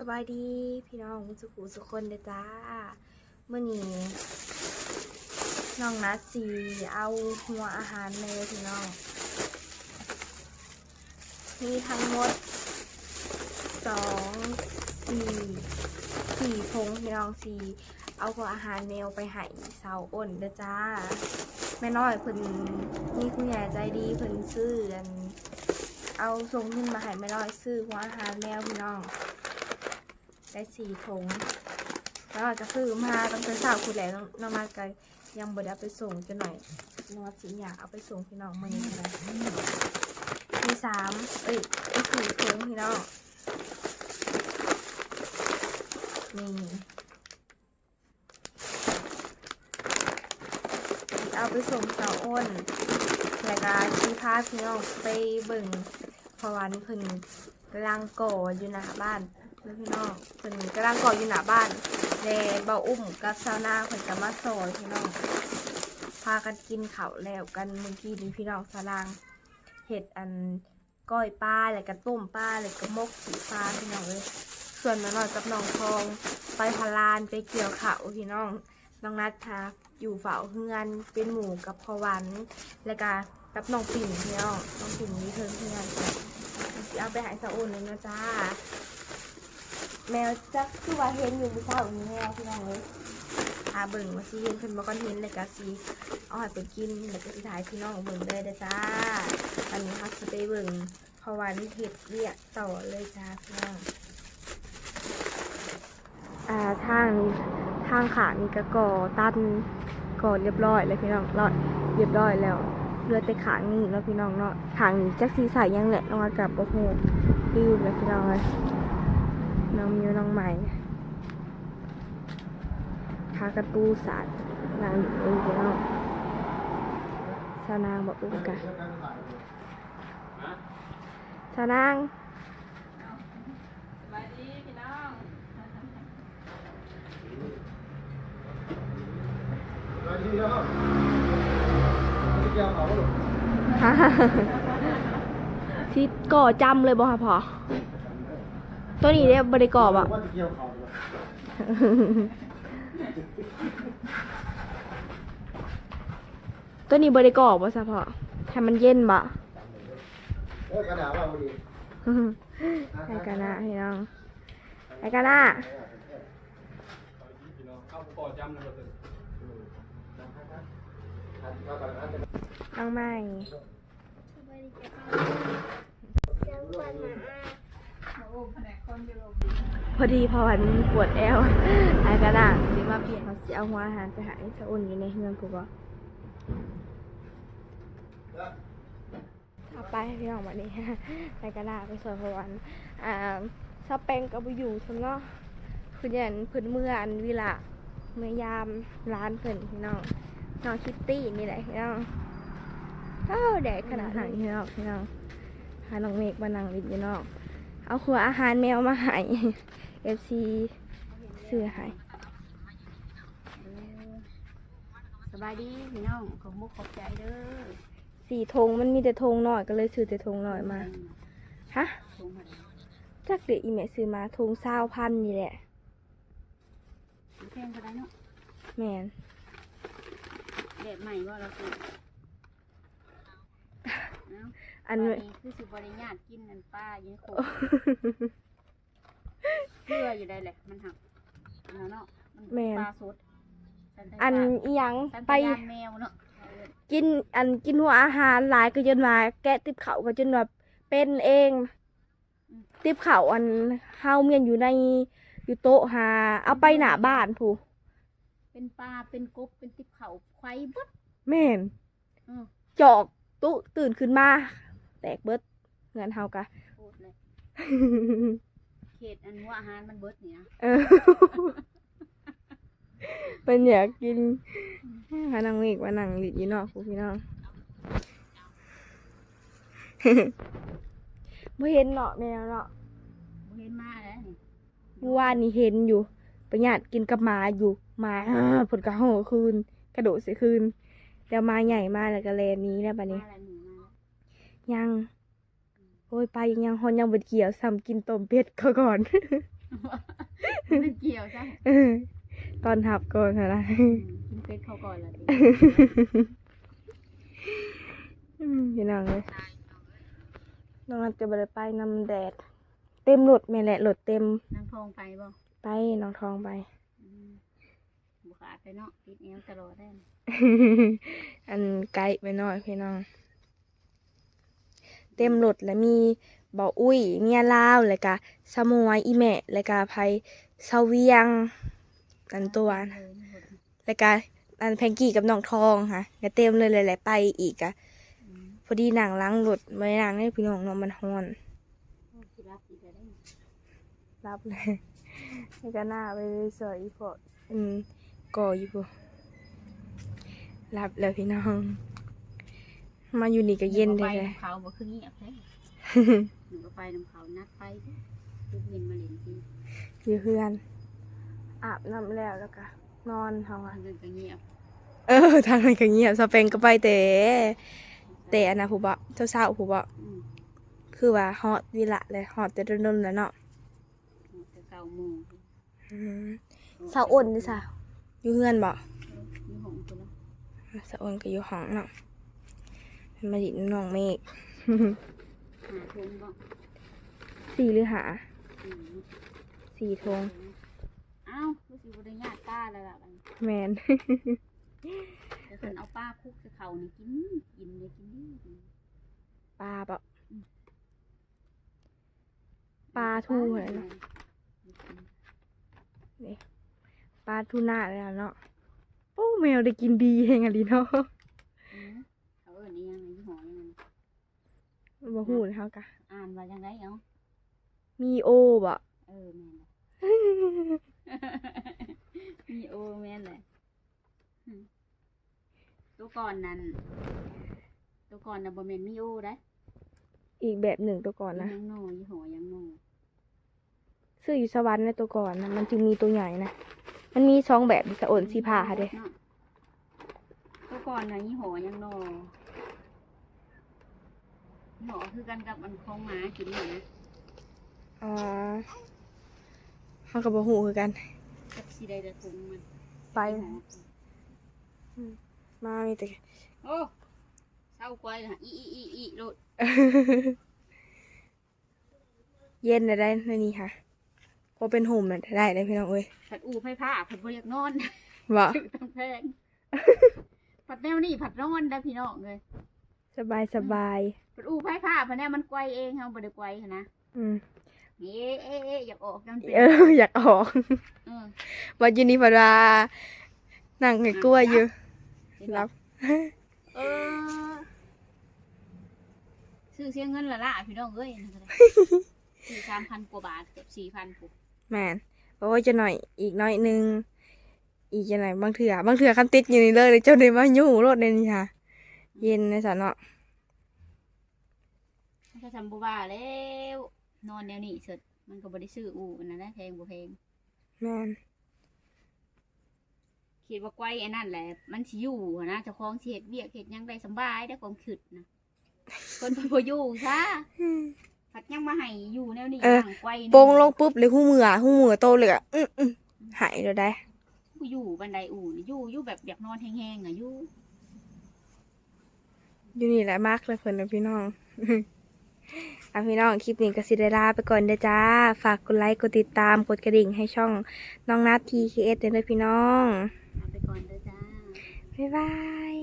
สบายดีพี่น้องสุขุสุคนเด้จ้าเมื่อนี้น้องนัดสีเอาหัวอาหารเลยพี่น้อง มีทั้งหมดสองสี่สี่พงพี่น้องสี่เอาหัวอาหารแมวไปให้สาวอ้นเด้จ้าแม่น้อยเพิ่นมีคุณยายใจดีเพิ่นซื้ออันเอาส่งขึ้นมาให้แม่น้อยซื้อหัวอาหารแมวพี่น้อง ได้สี่ถุงแล้วอาจจะซื้อมาตั้งแต่เช้าคุณแหละน้องมากันยังบ่ได้เอาไปส่งจะหน่อยนอสิอยากเอาไปส่งพี่น้องมานี่นะมีสามเอ้ยมีสี่ถุงพี่น้องนี่เอาไปส่งสาอ้นแล้วก็ที่พาพี่น้องไปเบิ่งพรวันเพิ่นลังโกอยู่หน้าบ้าน แล้วพี่น้องเพิ่นกำลังก่ออยู่หน้าบ้านแดเบาอุ้มกับซาวนาเพิ่นจะมาซอยพี่น้องพากันกินข้าวแล้วกันเมื่อกี้นี้พี่น้องสารางเห็ดอันก้อยปลาแล้วก็ต้มปลาแล้วก็มกสีปลาพี่น้องเลยส่วนแม่น้อยกับน้องทองไปพารานไปเกี่ยวข้าวพี่น้องน้องนัดค่ะอยู่เฝ้าเฮือนเป็นหมู่กับพอวัน แล้วก็กับน้องปิ่นพี่น้องน้องปิ่นนี่เพิ่นเพื่อนเอาไปหายสะอุ่นเลยนะจ้า แมวจักคือว่าเห็นอยู่ผู้เฒ่านี้แมวพี่น้องเลยอาเบิ่งมาสิเห็นเพิ่นบ่ก่อนเห็นเลยก็สิเอาให้เพิ่นกินแล้วก็สิถ่ายพี่น้องเบิ่งเลยเด้อจ้าอันนี้เขาสิไปเบิ่งเพราะว่านี่เฮ็ดเวียกต่อเลยจ้าพี่น้องอ่าทางนี้ทางขานี่ก็ก่อตันก่อเรียบร้อยแล้วพี่น้องรอดเรียบร้อยแล้วเหลือแต่ขางนี่แล้วพี่น้องเนาะขางนี้จักสีใสยังแหละน้องอากาศบ่ฮู้รีบแล้วพี่น้องเลย น้องมิวน้องใหม่พากระตูสาดนางอยู่เองพี่น้องสาวนางบอกอุ้มกันสาวนางสบายดีพี่น้องฮ่าฮ่าฮ่าที่ก่อจำเลยบ่ค่ะพอ ตัวนี้เนี่ยบริกรอบอะ ว่าจะเกี่ยวเขาดีกว่าตัวนี้บริกรอบบ่ซะพอให้มันเย็นบ่เอ้ยกระดาษว่าพอดีไอ้กานะพี่น้องไอ้กานะเข้าน้องใหม่โอ้แผนกคนอยู่ พอดีพอวันปวดแอวไอ้กานะสิมาเปลี่ยนเขาสิเอาหัวอาหารไปหาสะอุ่นอยู่ในเฮือนกูบ่เอาไปให้พี่น้องวันนี้ไอ้กานะไปสวยพวันอ่าซาแปงกับอยู่ชนเนาะคือย่างเพิ่นเมืออันวิละเมื่อยามร้านเพิ่นพี่น้องน้องคิตตี้นี่แหละพี่น้องเอ้าแดดขนาดไหนพี่น้องพี่น้องพาน้องเมฆมานั่งวินอยู่นอก เอาขวอาหารแมวมาให้ FC เสื้อให้สบายดีพี่น้องขอบมุกขอบใจเด้อสี่ธงมันมีแต่ธงหน่อยก็เลยซื้อแต่ธงหน่อยมาฮะถุงมันจักเดี๋ยวอีเมซื้อมาธงเศร้าพันนี่แหละแพงก็ได้เนาะแมนแบบใหม่ว่าเราคือเนาะ อัน ตนี้คือสิบริญาตกินอันป้ายินโคกเพื่ออยู่ได้แหละมันหักเนาะเนาะมันแม่น ปลาสดสันทอันยาอีหยังสันไปทยานแมวเนาะกินอันกินหัวอาหารหลายก็จนมาแกะติบเขาก็จนแบบเป็นเอง ติบเขาอันเฮาเมียนอยู่ในอยู่โต๊ะหา เอาไปหน้าบ้านผู้เป็นปลาเป็นกบเป็นติบเขาไข่บดแม่น อือจอกตุตื่นขึ้นมาแต กเบิดเงินเฮากะโคตรเลยเขตอันว่าอาหารมันเบิดเนี่ยเออเป็นอยากกินพานังเอกว่านังหลิดอยู่เนอกคุณพี่น้องไม่เห็นเนาะแมวเนาะบ่เห็นมาแล้วนี่เมื่อวานนี้เห็นอยู่ประหยัดกินกับหมาอยู่หมาผลกระโหคืน กระโดดเสียคืนแล้วมาใหญ่มากแล้วก็แลนหนี้แล้วบัดนี้มาแล้วหนูมาแล้ว ยัง โอ้ยไปยังฮอนยังบดเกี่ยวซ้ำกินต้มเป็ดเขาก่อนไม่เกี่ยวจ้ะตอนหับก่อนนะกินเป็ดเขาก่อนละดิอืมพี่น้องเลยน้องนัดจะไปไปนำแดด เต็มรถแม่นแหละรถเต็มนางทองไปบ่ไปน้องทองไป อืมบุขาดไปเนาะติดเอวตลอดได้อันไกลไปหน่อยพี่น้อง เต็มรถแล้วมีเบาอุ้ยเมียลาวแล้วก็สมวยอีแม่แล้วก็ไผเซาเวียงอันตัวนะแล้วก็อันแพงกี้กับน้องทองค่ะก็เต็มเลยหลายๆไปอีกอะพอดีหนังล้างรถไม่หนังให้พี่น้องเนาะมันฮอนรับเลยแล้วก็หน้าไปสอยอีพออืมก่ออยู่รับแล้วพี่น้อง มาอยู่นี่ก็เย็นไปเลยน้ำเขาบ่คือเงียบแท้หนูก็ไปน้ำเขานัดไปทุกเย็นมาเล่นทีอยู่เพื่อน อาบน้ำแล้วแล้วก็นอนเฮาทาอะงเดินก็เงียบเออทางนั้นก็เงียบสเปนก็ไปแต่แต่อันนะผู้บ่เจ้าสาวผู้บ่อืมคือว่าฮอตวิละเลยฮอตแต่โดนๆแล้วเนาะแต่เก้าโมงอืมสาวอ้นดิสาวอยู่เพื่อนบ่มีหงตัวละสาวอ้นก็อยู่ห้องเนาะ มาดิน้องเมฆหาทุ่มบ่สี่หรือหาอืมสี่ทงอ้าวรู้สึกว่าได้ญาติป้าแล้วล่ะบัดนี้แมนแต่คนเอาป้าคุกใส่เขานี่กินกินเลยกินดีปลาบ่ปลาทูอะไรเนาะปลาทูน่าเลยอะเนาะโอ้แมวได้กินดีเฮงอะลีเนาะ อืมเขาเอิ้นอีหยังไงยี่ห้อยังไง บ่ฮู้เลยเฮากะอ่านว่าจังไดเอ้ามีโอบ่เออแม่นแหละมีโอแม่นแหละอืมตัวก่อนนั้นตัวก่อนน่ะบ่แม่นมีโอได้อีกแบบหนึ่งตัวก่อนนะยังโนยี่ห้อยังโนซื้ออยู่สวรรค์ในตัวก่อนนะมันจึงมีตัวใหญ่นะมันมีสองแบบดิสะโอนสีผ้าค่ะเด้ตัวก่อนน่ะยี่ห้อยังโน ยี่ห้อคือกันกับอันของหมากินน่ะนะอ๋อเขากับบ่ฮู้คือกันจักสิได้แต่ถุงมันไปยี่ห้อมามีแต่โอ้เศร้ากวยนะอีอีอีอีโลดเย็นได้ได้ในนี้ค่ะพอเป็นห่มน่ะได้ได้พี่น้องเอ้ยผัดอูไฟผ้าผัดบริยากนอนบ่ถือตั้งแพงผัดแนวนี้ผัดนอนได้พี่น้องเลย สบายสบายผัดอูไฟผ้าผัดแนวมันไกวเองเขาบริไกวหั้นนะอืมเอ๊ะเอ๊ะเอ๊ะอยากออกนั่นเป็นเอออยากออกเออว่าอยู่นี่เพนว่านั่งไงกล้วยอยู่เห็นปะรับเออซื้อเสียเงินละละพี่น้องเอ้ยนั่นก็ได้สี่สามพันกว่าบาทเกือบสี่พันปุ๊บแมนโอ้ยจะหน่อยอีกหน่อยหนึง อีกจะหน่อยบางเถื่อบางเถื่อคันติดอยู่นี่เลยเจ้าได้มาอยู่รถในนี่ค่ะ เย็นในสะเนาะถ้าทำบัวาแล้ว นอนแนวนี้เสร็จมันก็บริซื้ออูอันนั้นนะแพงบ่แพงแมนคิดว่าไกวไอ้นั่นแหละ มันสิอยู่หั้นนะเจ้าของสิเฮ็ดเวียกเฮ็ดหยังได้สำบายได้ความคิดนะคนเพิ่นบ่อยู่ซะผัดยังมาให้อยู่แนวนี้นั่งไกวนี่โปงลงปุ๊บเลยหูมือหูมือโตเลยอะอื้ออื้อหายเลยได้ผู้อยู่บันไดอู่นี่อยู่อยู่แบบอยากนอนแห้งๆอะอยู่ อยู่นี่แหละมากเลยเพิ่นนะพี่น้องอะพี่น้องคลิปนี้ก็สิได้ลาไปก่อนเด้อจ้า ฝากกดไลค์กดติดตามกดกระดิ่งให้ช่องน้องนัททีเคเอสเด้อพี่น้องเอาไปก่อนเด้อจ้าบ๊ายบาย